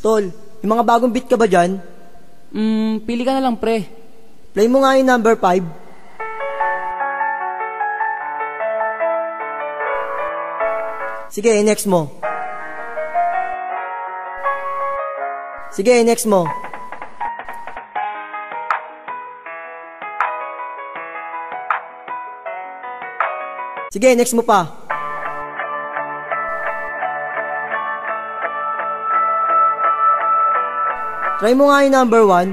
Tol, yung mga bagong beat ka ba dyan? Hmm, pili ka na lang pre. Play mo nga yung number 5. Sige, next mo. Sige, next mo. Sige, next mo pa. Try mo nga yung number 1.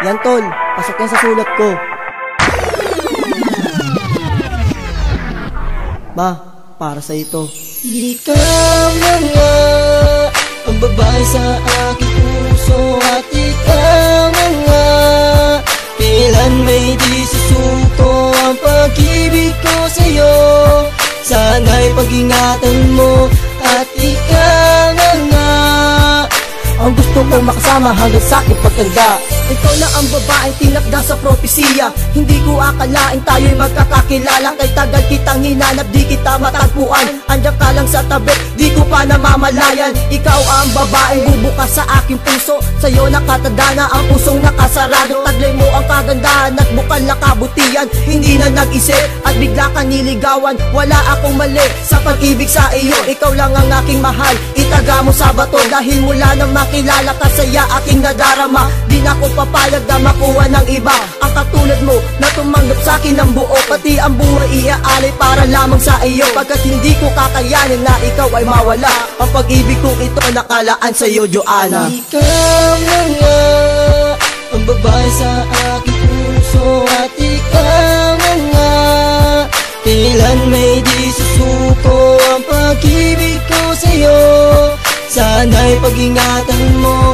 Yan tol, pasok yan sa sulat ko. Ma, para sa ito. Ikaw na nga ang babae sa aking Sana'y pag-ingatan mo At ikaw na nga Ang gusto kong makasama hanggang sa aking pagtanda. Ikaw na ang babaeng tinakda sa propesiya. Hindi ko akalain tayo'y magkakakilala. Kay tagal kitang hinanap, di kita matagpuan. Andiyan ka lang sa tabi, di ko pa namamalayan. Ikaw ang babaeng bubukas sa aking puso. Sa'yo nakatadana ang pusong nakasarado. Taglay mo ang kagandahan at bukal na kabutihan. Hindi na nag-isip at bigla ka niligawan. Wala akong mali sa pag-ibig sa iyo. Ikaw lang ang aking mahal, itaga mo sa bato Dahil mula nang makilala ka saya aking nadarama Di na ako papayag na makuha ng iba. Ang katulad mo na tumanggap sa akin ng buo Pati ang buhay iaalay para lamang sa iyo. Pagkat hindi ko kakayanin na ikaw ay mawala Ang pag-ibig kong ito nakalaan sa iyo Joanna. Ikaw na nga ang babae sa aking puso At ikaw na nga Kailan may di susuko ang pag-ibig ko sa'yo. Sana'y pag-ingatan mo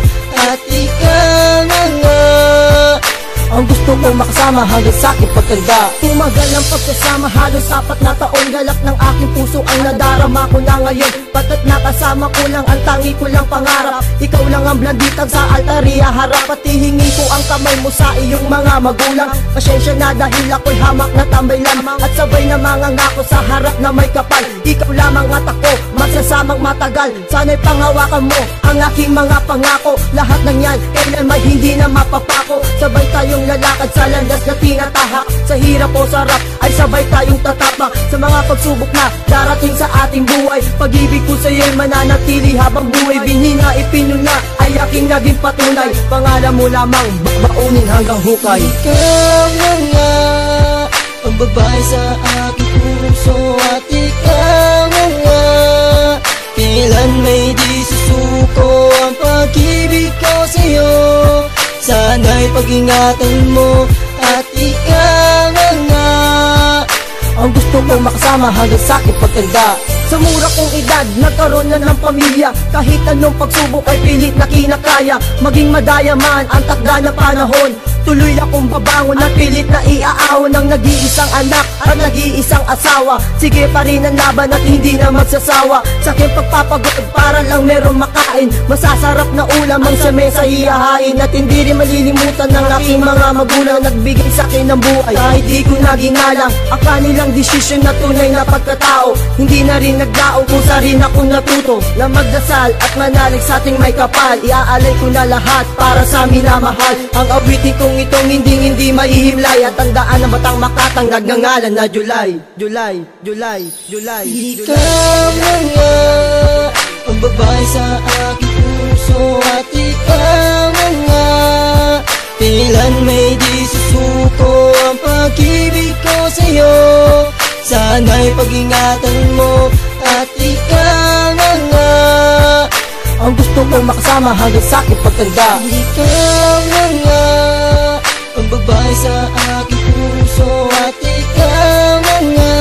Kong makasama hanggang sa aking pagtanda. Tumagal ang pagkasama halos apat na taon Galak ng aking puso ang nadarama ko na ngayon. Pagkat nakasama ko lang ang tangi ko lang pangarap. Ikaw lang ang blanditag sa altaria harap Pati hingi ko ang kamay mo sa iyong mga magulang. Pasensya na dahil ako'y hamak na tambay lamang At sabay na mga ngako sa harap na may kapal. Ikaw lamang at ako, magsasamang matagal. Sana'y pangawakan mo ang aking mga pangako. Lahat ng yan, kailan may hindi na mapapako. Sabay tayong lalakad sa landas na tinatahak Sa hirap o sarap ay sabay tayong tatapak Sa mga pagsubok na darating sa ating buhay Pag-ibig ko sa'yo'y mananatili habang buhay. Binina, ipinuna ay aking naging patunay. Pangalan mo lamang, bakbaunin hanggang hukay. Ikaw na nga ang babae sa aking puso. At ikaw na nga Kailan may di susuko Sana'y pag-ingatan mo At ikaw na nga. Ang gusto kong makasama hanggang sa aking pagtanda. Sa mura kong edad, nagkaroon na ng pamilya. Kahit anong pagsubok ay pilit na kinakaya. Maging madaya man ang takda na panahon Tuloy akong babangon at pilit na iaahon ng nag-iisang anak at nag-iisang asawa. Sige pa rin ang laban at hindi na magsasawa. Sa aking pagpapagod para lang meron makain. Masasarap na ulam ang sa mesa iyahain At hindi rin malilimutan ng aking mga magulang Nagbigay sa akin ng buhay. Kahit di ko na ginalang Ang kanilang desisyon na tunay na pagkatao. Hindi na rin naglaong kung sa rin ako natuto. Na magdasal at manalig sa ating may kapal. Iaalay ko na lahat para sa amin na mahal. Ang awitin kong itong hindi hindi maihimlay. At tandaan ng batang makatang nagngangalan na July July, July, July, July Ikaw na nga ang babae sa aking puso At ikaw na nga Kailan may di susuko ang pag-ibig ko sa'yo. Sana'y pag-ingatan mo At ikaw na nga Ang gusto kong makasama hanggang sa aking pagtanda. Ikaw na nga ang babae sa aking puso At ikaw na nga.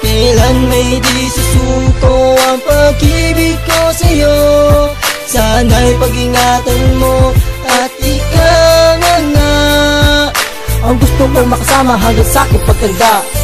Kailan may di susuko ang pag-ibig ko sa'yo? Sana'y pag-ingatan mo At ikaw na nga. Ang gusto kong makasama hanggang sa aking pagtanda.